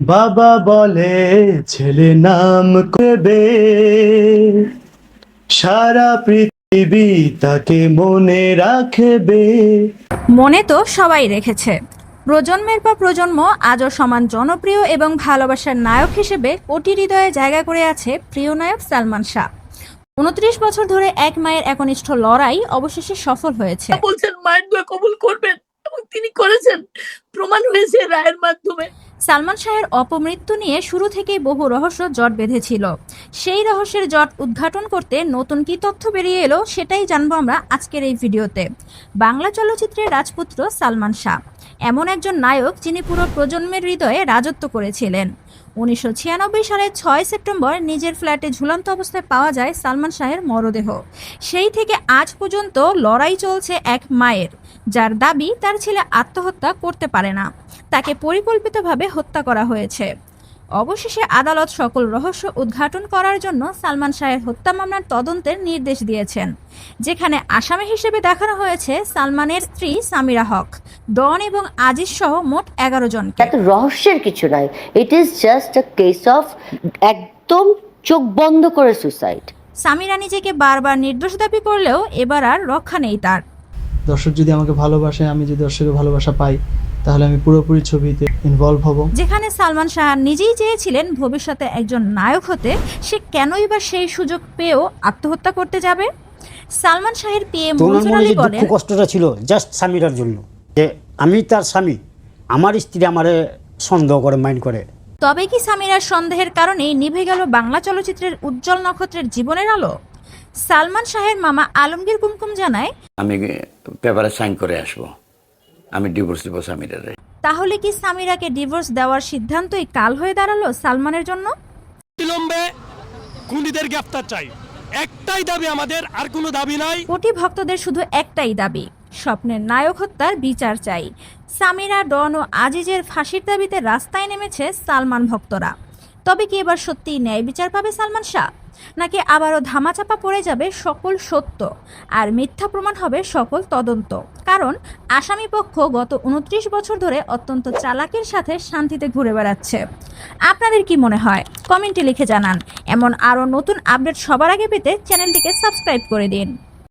বাবা বলে ছেলে নাম করবে। সারা পৃথিবী তাকে মনে রাখবে। মনে তো সবাই রেখেছে। প্রজন্মের পর প্রজন্ম আজও সমান জনপ্রিয় এবং ভালোবাসার নায়ক হিসেবে কোটি হৃদয়ে জায়গা করে আছে প্রিয় নায়ক সালমান শাহ। উনত্রিশ বছর ধরে এক মায়ের একনিষ্ঠ লড়াই অবশেষে সফল হয়েছে। বলছেন মায়ের দোয়া কবুল করবেন এবং তিনি করেছেন। প্রমাণ হয়েছে রায়ের মাধ্যমে। সালমান শাহের অপমৃত্যু নিয়ে শুরু থেকেই বহু রহস্য জট বেঁধেছিল। সেই রহস্যের জট উদ্ঘাটন করতে নতুন কি তথ্য বেরিয়ে এলো সেটাই জানব আমরা আজকের এই ভিডিওতে। বাংলা চলচ্চিত্রের রাজপুত্র সালমান শাহ। এমন একজন নায়ক যিনি পুরো প্রজন্মের হৃদয়ে রাজত্ব করেছিলেন। উনিশশো ছিয়ানব্বই সালের ছয় সেপ্টেম্বর নিজের ফ্ল্যাটে ঝুলন্ত অবস্থায় পাওয়া যায় সালমান শাহের মরদেহ। সেই থেকে আজ পর্যন্ত লড়াই চলছে এক মায়ের, যার দাবি তার ছেলে আত্মহত্যা করতে পারে না। তাকে পরিকল্পিতভাবে হত্যা করা হয়েছে। অবশেষে আদালত সকল রহস্য উদ্ঘাটন করার জন্য সালমান শাহের হত্যা মামলার তদন্তের নির্দেশ দিয়েছেন, যেখানে আসামি হিসেবে দেখানো হয়েছে সালমানের স্ত্রী সামিরা হক। ডন এবং আজিজ সহ মোট এগারো জনকে। এত রহস্যের কিছু নাই। It is just a case of একদম চোখ বন্ধ করে সুসাইড সামিরা নিজেকে বারবার নির্দোষ দাবি করলেও এবার আর রক্ষা নেই তার। দর্শক যদি আমাকে ভালোবাসে আমি যদি দর্শকের ভালোবাসা পাই তাহলে আমি পুরোপুরি ছবিতে ইনভলভ হব। যেখানে সালমান শাহ নিজেই চেয়েছিলেন ভবিষ্যতে একজন নায়ক হতে সে কেনই বা সেই সুযোগ পেয়েও আত্মহত্যা করতে যাবে? সালমান শাহের পিএ তো মনসুর আলী বলেন কষ্টটা ছিল জাস্ট স্বামীরার জন্য। যে আমি তার স্বামী। আমার স্ত্রী আমারে সন্দেহ করে মাইন্ড করে। তবে কি সামিরার সন্দেহের কারণেই নিভে গেল বাংলা চলচ্চিত্রের উজ্জ্বল নক্ষত্রের জীবনের আলো? সালমান শাহের মামা আলমগীর কুমকুম জানায় আমি পেপারে সাইন করে আসব। আমি ডিভোর্স দেবো স্বামীদের তাহলে কি সামিরাকে ডিভোর্স দেওয়ার সিদ্ধান্তই কাল হয়ে দাঁড়াল সালমানের জন্য? বিলম্বে খুনিদের গ্রেফতার চাই। একটাই দাবি আমাদের আর কোনো দাবি নাই। কোটি ভক্তদের শুধু একটাই দাবি স্বপ্নের নায়ক হত্যার বিচার চাই। সামিরা, ডন ও আজিজের ফাঁসির দাবিতে রাস্তায় নেমেছে সালমান ভক্তরা। তবে কি এবার সত্যিই ন্যায় বিচার পাবে সালমান শাহ? নাকি আবারও ধামাচাপা পড়ে যাবে সকল সত্য? আর মিথ্যা প্রমাণ হবে সকল তদন্ত। কারণ আসামি পক্ষ গত উনত্রিশ বছর ধরে অত্যন্ত চালাকির সাথে শান্তিতে ঘুরে বেড়াচ্ছে। আপনাদের কি মনে হয়? কমেন্টে লিখে জানান। এমন আরও নতুন আপডেট সবার আগে পেতে চ্যানেলটিকে সাবস্ক্রাইব করে দিন।